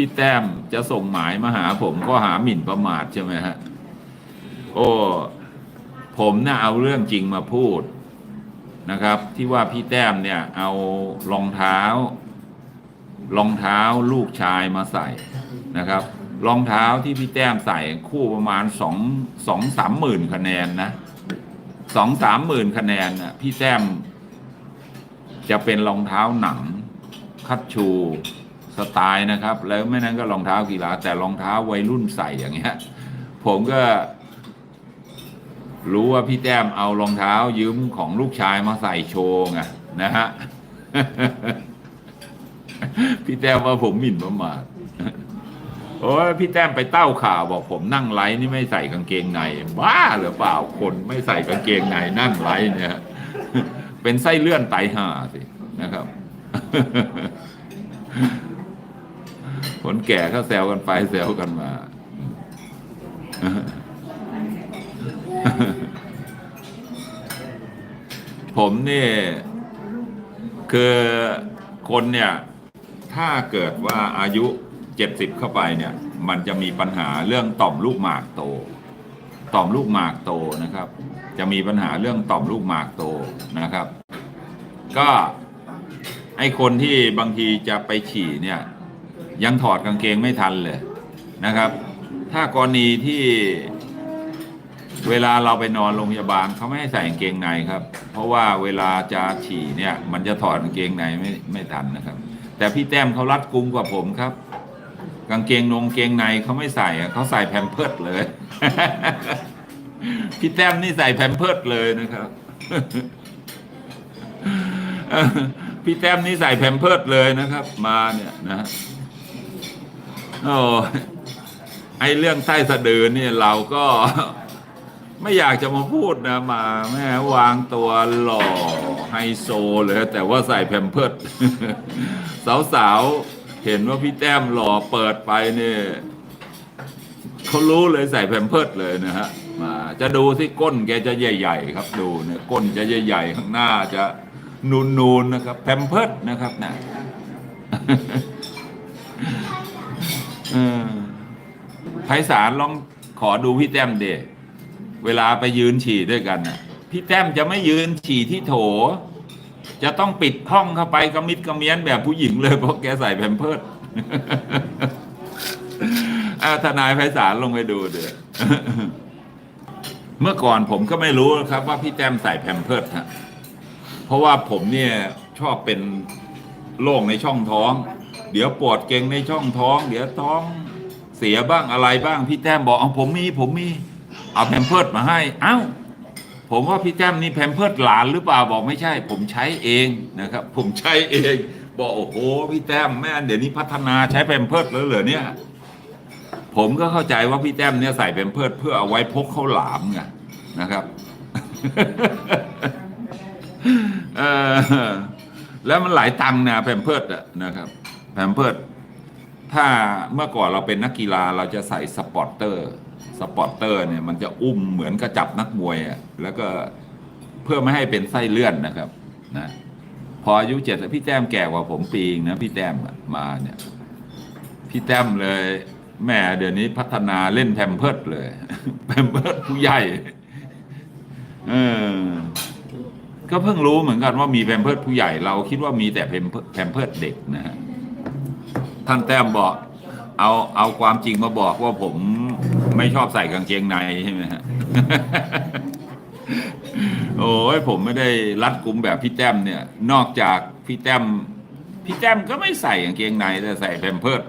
พี่แต้มจะส่งหมายมาหาผมก็หาหมิ่นประมาทใช่ไหมฮะโอ้ผมน่ะเอาเรื่องจริงมาพูดนะครับ ที่ว่าพี่แต้มเนี่ยเอารองเท้ารองเท้าลูกชายมาใส่นะครับรองเท้าที่พี่แต้มใส่คู่ประมาณสองสองสามหมื่นคะแนนนะสองสามหมื่นคะแนนนะพี่แต้ม จะเป็นรองเท้าหนัง คัดชู สไตล์นะครับ แล้วไม่นั้นก็รองเท้ากีฬา แต่รองเท้าวัยรุ่นใส่อย่างเงี้ย ผมก็ รู้ว่าพี่แต้มเอารองเท้ายืมของลูกชายมาใส่โชว์ไงนะฮะพี่แต้มว่าผมหมิ่นประมาทโอ้ยพี่แต้มไปเต้าข่าวบอกผมนั่งไลฟ์นี่ไม่ใส่กางเกงในบ้าหรือเปล่าคนไม่ใส่กางเกงในนั่งไลฟ์เนี่ยเป็นไส้เลื่อนไตห่าสินะครับ คนแก่ก็แซวกันไปแซวกันมา ผมนี่ คือคนเนี่ย ถ้าเกิดว่าอายุเจ็ดสิบเข้าไปเนี่ย มันจะมีปัญหาเรื่องต่อมลูกหมากโต ต่อมลูกหมากโตนะครับ จะมีปัญหาเรื่องต่อมลูกหมากโตนะครับ ก็ไอคนที่บางทีจะไปฉี่เนี่ย ยังถอดกางเกงไม่ทันเลยนะครับ ถ้ากรณีที่เวลาเราไปนอนโรงพยาบาลเขาไม่ให้ใส่กางเกงในครับ เพราะว่าเวลาจะฉี่เนี่ย มันจะถอดกางเกงในไม่ไม่ทันนะครับ แต่พี่แต้มเขารัดกุมกว่าผมครับ กางเกงนงเกงในเขาไม่ใส่เขาใส่แพมเพิร์ดเลย พี่แต้มนี่ใส่แพมเพิร์ดเลยนะครับพี่แต้มนี่ใส่แพมเพิร์ดเลยนะครับ มาเนี่ยนะ โอ้ยไอเรื่องใต้สะดือเนี่ยเราก็ ไม่อยากจะมาพูดนะมาแม่วางตัวหล่อไฮโซเลยแต่ว่าใส่แพมเพิร์ดสาวๆ เห็นว่าพี่แต้มหล่อเปิดไปเนี่ยเขารู้เลยใส่แพมเพิร์ดเลยนะฮะมาจะดูที่ก้นแกจะใหญ่ ๆ ครับดูเนี่ยก้นจะใหญ่ ๆ ข้างหน้าจะนูนๆนะครับแพมเพิร์ดนะครับนะ ออไพศาลลองขอดูพี่แต้มเดเวลาไปยืนฉี่ด้วยกันน่ะ พี่แต้มจะไม่ยืนฉี่ที่โถ จะต้องปิดห้องเข้าไปกระมิดกระเมียนแบบผู้หญิงเลยเพราะแกใส่แพมเพิร์ดอาทนายไพศาลลงไปดูเด้อเมื่อก่อนผมก็ไม่รู้ครับว่าพี่แต้มใส่แพมเพิร์ดฮะเพราะว่าผมเนี่ยชอบเป็นโรคในช่องท้อง เดี๋ยวปวดเก่งในช่องท้อง เดี๋ยวท้องเสียบ้างอะไรบ้าง พี่แต้มบอกเอาผมมีผมมี เอาแพมเพิร์ดมาให้ เอ้า ผมว่าพี่แต้มนี่แพมเพิร์ดหลานหรือเปล่าบอกไม่ใช่ ผมใช้เองนะครับ ผมใช้เอง บอกโอ้โหพี่แต้มแม่เดี๋ยวนี้พัฒนาใช้แพมเพิร์ดแล้วเหรอเนี่ย ผมก็เข้าใจว่าพี่แต้มเนี่ยใส่แพมเพิร์ดเพื่อเอาไว้พกข้าวหลามไงนะครับแล้วมันหลายตังค์นะแพมเพิร์ดอะนะครับ มเพิร์ดถ้าเมื่อก่อนเราเป็นนักกีฬาเราจะใส่สปอร์เตอร์ สปอร์เตอร์เนี่ยมันจะอุ้มเหมือนกระจับนักมวยอะแล้วก็เพื่อไม่ให้เป็นไส้เลื่อนนะครับนะพออายุเจ็ดพี่แต้มแก่กว่าผมปีงนะพี่แต้มมาเนี่ย พี่แต้มเลยแม่เดี๋ยวนี้พัฒนาเล่นแพมเพิร์ดเลยแพมเพิร์ดผู้ใหญ่เออก็เพิ่งรู้เหมือนกันว่ามีแพมเพิร์ดผู้ใหญ่เราคิดว่ามีแต่แพมเพิร์ดแพมเพิร์ดเด็กนะฮะ ท่านแต้มบอก เอาเอาความจริงมาบอกว่าผมไม่ชอบใส่กางเกงในใช่ไหมฮะโอ้ยผมไม่ได้รัดกุมแบบพี่แต้มเนี่ย นอกจากพี่แต้มพี่แต้มก็ไม่ใส่กางเกงในแต่ใส่แพมเพิร์ด